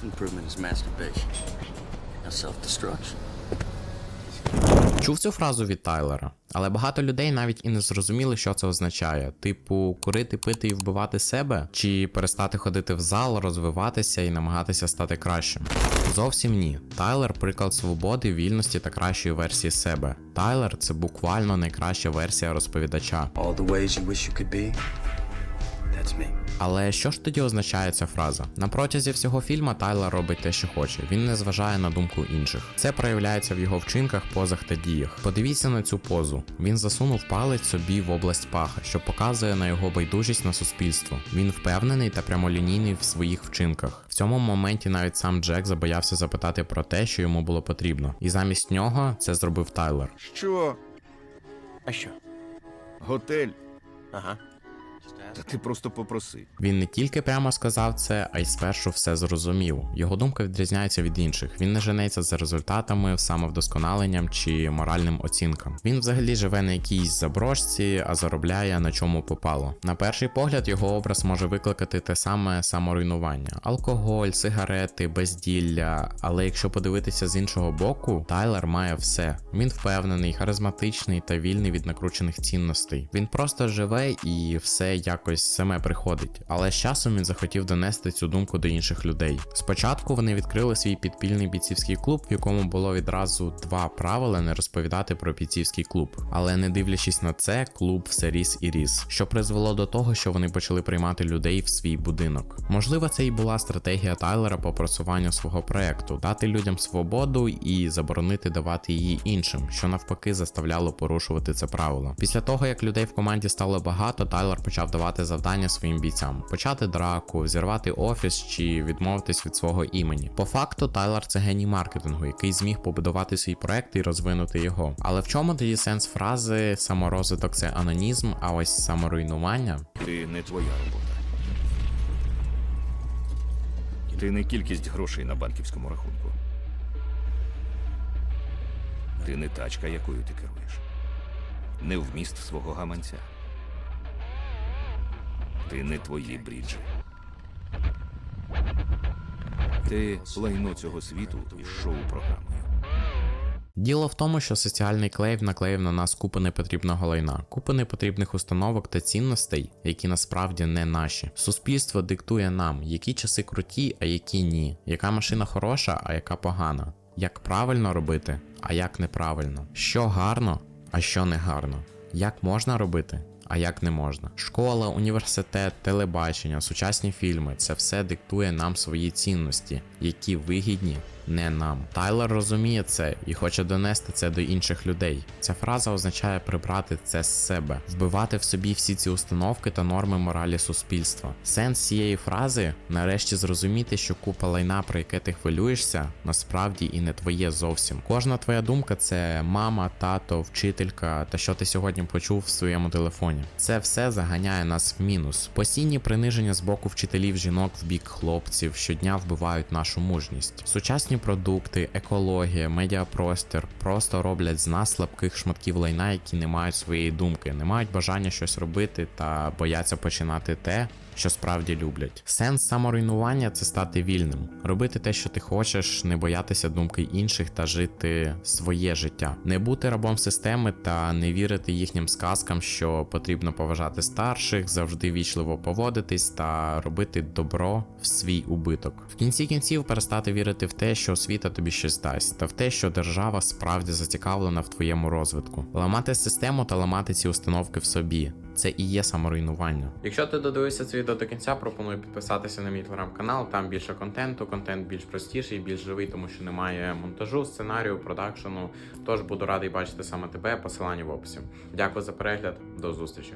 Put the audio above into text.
Self-improvement is masturbation. Now self-destruction. Чув цю фразу від Тайлера, але багато людей навіть і не зрозуміли, що це означає. Типу, курити, пити і вбивати себе, чи перестати ходити в зал, розвиватися і намагатися стати кращим. Зовсім ні. Тайлер приклад свободи, вільності та кращої версії себе. Тайлер це буквально найкраща версія розповідача. All the ways you wish you could be, me. Але що ж тоді означає ця фраза? На протязі всього фільму Тайлер робить те, що хоче. Він не зважає на думку інших. Це проявляється в його вчинках, позах та діях. Подивіться на цю позу. Він засунув палець собі в область паха, що показує на його байдужість на суспільство. Він впевнений та прямолінійний в своїх вчинках. В цьому моменті навіть сам Джек забоявся запитати про те, що йому було потрібно. І замість нього це зробив Тайлер. Що? А що? Готель? Ага. Та ти просто попроси. Він не тільки прямо сказав це, а й спершу все зрозумів. Його думка відрізняється від інших. Він не женеться за результатами, самовдосконаленням чи моральним оцінкам. Він взагалі живе на якійсь заброшці, а заробляє на чому попало. На перший погляд його образ може викликати те саме саморуйнування: алкоголь, сигарети, безділля. Але якщо подивитися з іншого боку, Тайлер має все. Він впевнений, харизматичний та вільний від накручених цінностей. Він просто живе і все якось саме приходить. Але з часом він захотів донести цю думку до інших людей. Спочатку вони відкрили свій підпільний бійцівський клуб, в якому було відразу два правила не розповідати про бійцівський клуб. Але не дивлячись на це, клуб все ріс і ріс, що призвело до того, що вони почали приймати людей в свій будинок. Можливо, це і була стратегія Тайлера по просуванню свого проекту дати людям свободу і заборонити давати її іншим, що навпаки заставляло порушувати це правило. Після того, як людей в команді стало багато, Тайлер почав давати завдання своїм бійцям: почати драку, зірвати офіс чи відмовитись від свого імені. По факту, Тайлер це геній маркетингу, який зміг побудувати свій проект і розвинути його. Але в чому тоді сенс фрази саморозвиток це анонізм, а ось саморуйнування? Ти не твоя робота. Ти не кількість грошей на банківському рахунку. Ти не тачка, якою ти керуєш. Не вміст свого гаманця. Ти не твої бріджі. Ти лайно цього світу із шоу-програмою. Діло в тому, що соціальний клейв наклеїв на нас купи непотрібного лайна, купи непотрібних установок та цінностей, які насправді не наші. Суспільство диктує нам, які часи круті, а які ні, яка машина хороша, а яка погана, як правильно робити, а як неправильно, що гарно, а що не гарно, як можна робити. А як не можна. Школа, університет, телебачення, сучасні фільми це все диктує нам свої цінності, які вигідні не нам. Тайлер розуміє це і хоче донести це до інших людей. Ця фраза означає прибрати це з себе, вбивати в собі всі ці установки та норми моралі суспільства. Сенс цієї фрази нарешті зрозуміти, що купа лайна, про яке ти хвилюєшся, насправді і не твоє зовсім. Кожна твоя думка це мама, тато, вчителька та що ти сьогодні почув в своєму телефоні. Це все заганяє нас в мінус. Постійні приниження з боку вчителів жінок в бік хлопців щодня вбивають нашу мужність. Сучасні продукти, екологія, медіапростір просто роблять з нас слабких шматків лайна, які не мають своєї думки, не мають бажання щось робити та бояться починати те. Що справді люблять. Сенс саморуйнування це стати вільним, робити те, що ти хочеш, не боятися думки інших та жити своє життя, не бути рабом системи та не вірити їхнім сказкам, що потрібно поважати старших, завжди вічливо поводитись та робити добро в свій убиток. В кінці кінців перестати вірити в те, що освіта тобі щось дасть, та в те, що держава справді зацікавлена в твоєму розвитку, ламати систему та ламати ці установки в собі. Це і є саморуйнування. Якщо ти додивився це відео до кінця, пропоную підписатися на мій телеграм-канал. Там більше контенту, контент більш простіший, більш живий, тому що немає монтажу, сценарію, продакшену. Тож буду радий бачити саме тебе. Посилання в описі. Дякую за перегляд, до зустрічі.